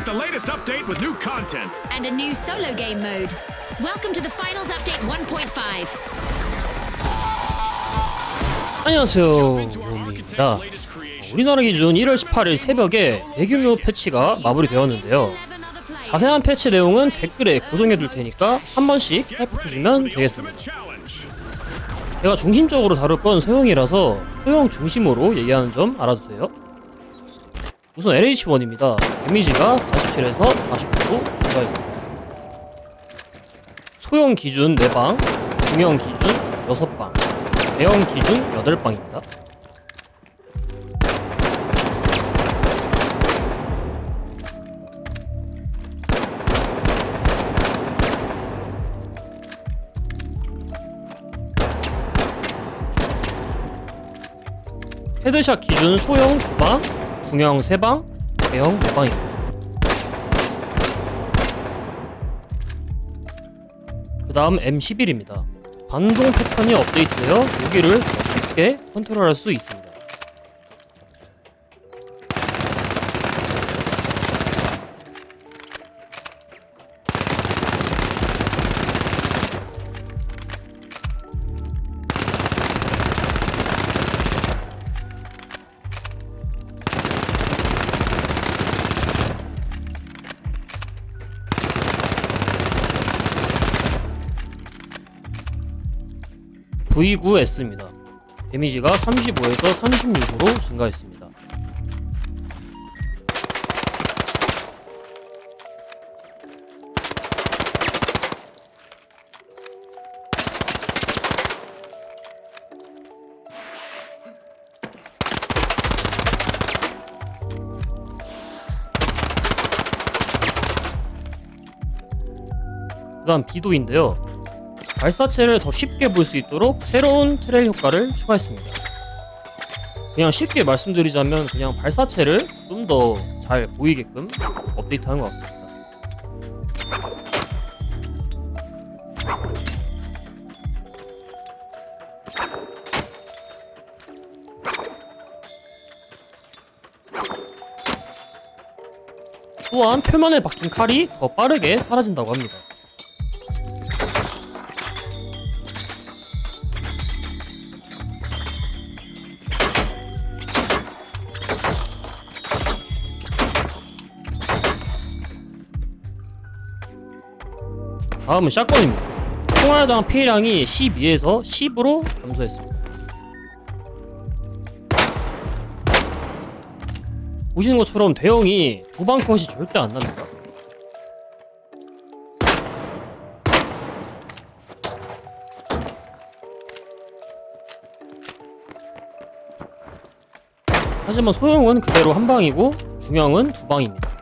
Get the latest update with new content. and a new solo game mode. Welcome to the Finals Update 1.5. 안녕하세요 creation. 우리나라 기준 1월 18일 새벽에 대규모 패치가 마무리되었는데요 자세한 패치 내용은 댓글에 고정해 둘 테니까 한 번씩 살펴주시면 되겠습니다. 제가 중심적으로 다룰 건 소형이라서 소형 중심으로 얘기하는 점 알아주세요 우선 LH1입니다. 데미지가 47에서 49로 증가했습니다. 소형 기준 4방 중형 기준 6방 대형 기준 8방입니다. 헤드샷 기준 소형 2방, 중형 3방, 대형 4방입니다. 그 다음 M11입니다. 반동 패턴이 업데이트되어 무기를 더 쉽게 컨트롤할 수 있습니다. V9S입니다. 데미지가 35에서 36으로 증가했습니다. 그 다음 비도인데요. 발사체를 더 쉽게 볼 수 있도록 새로운 트레일 효과를 추가했습니다. 그냥 쉽게 말씀드리자면 그냥 발사체를 좀 더 잘 보이게끔 업데이트한 것 같습니다. 또한 표면에 박힌 칼이 더 빠르게 사라진다고 합니다. 다음은 샷건입니다. 총알당 피해량이 12에서 10으로 감소했습니다. 보시는 것처럼 대형이 두 방 컷이 절대 안 납니다. 하지만 소형은 그대로 한 방이고 중형은 두 방입니다.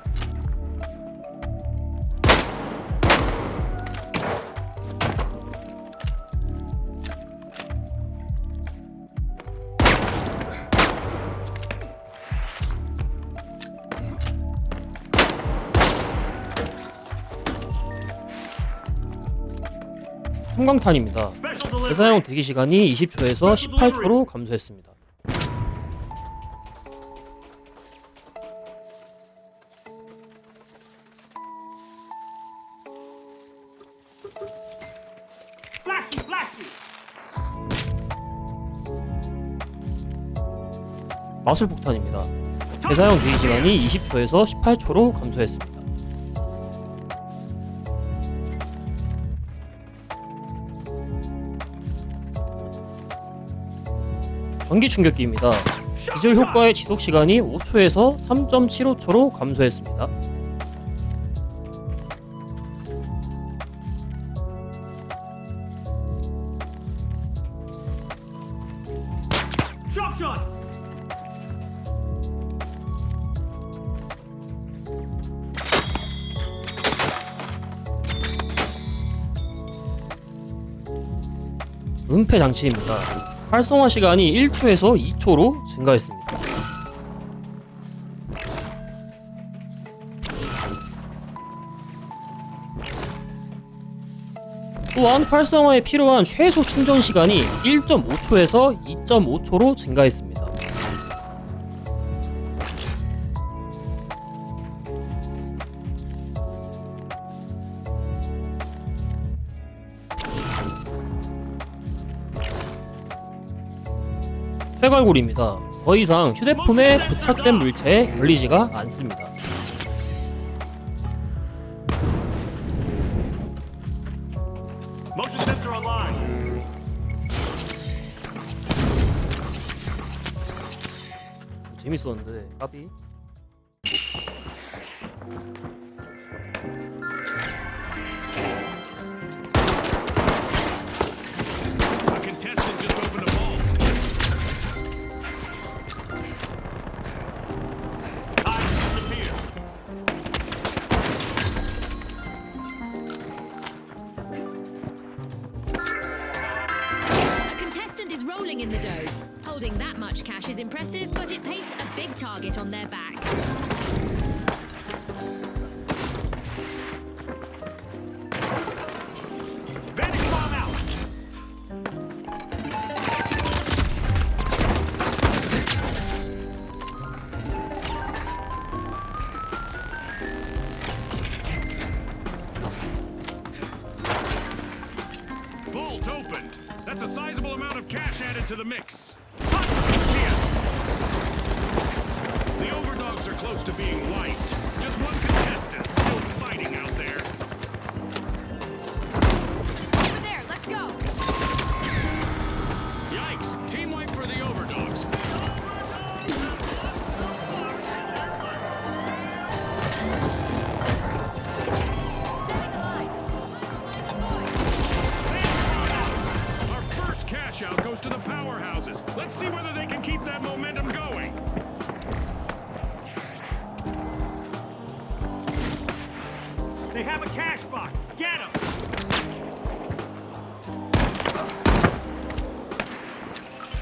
섬광탄입니다. 대사용 대기 시간이 20초에서 18초로 감소했습니다. Flashy, flashy. 마술 폭탄입니다. 대사용 대기 시간이 20초에서 18초로 감소했습니다. 전기 충격기입니다. 기절 효과의 지속 시간이 5초에서 3.75초로 감소했습니다. 은폐 장치입니다. 활성화 시간이 1초에서 2초로 증가했습니다. 또한 활성화에 필요한 최소 충전 시간이 1.5초에서 2.5초로 증가했습니다. 쇠갈고리입니다. 더 이상 휴대폰에 부착된 물체에 걸리지가 않습니다. 재밌었는데 까비. Rolling in the dough. Holding that much cash is impressive, but it paints a big target on their back. See whether they can keep that momentum going. They have a cash box. Get them.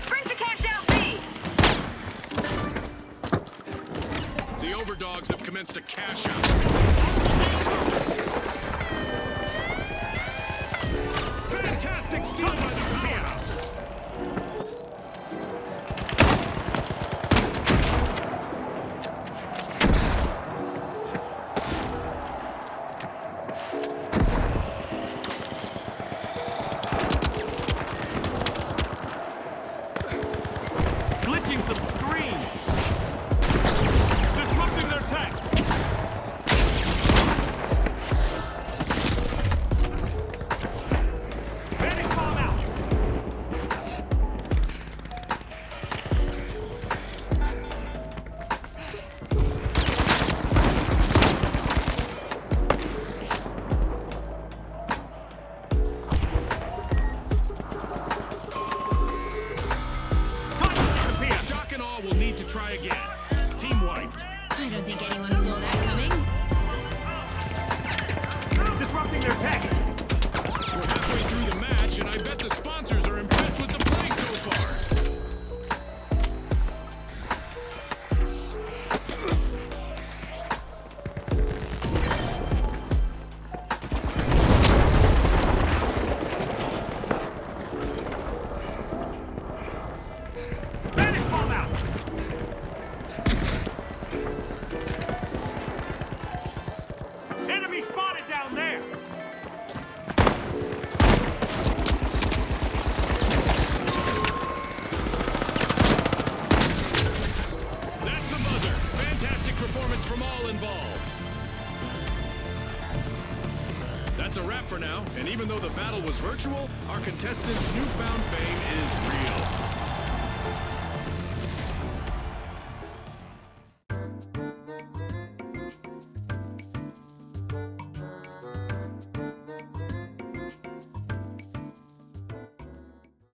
Sprint to cash out B. The overdogs have commenced a cash out. Fantastic steal by the I don't think anyone saw that coming. Disrupting their tech. We're halfway through the match, and I bet the sponsors are impressed with the battle was virtual, our contestants' newfound fame is real.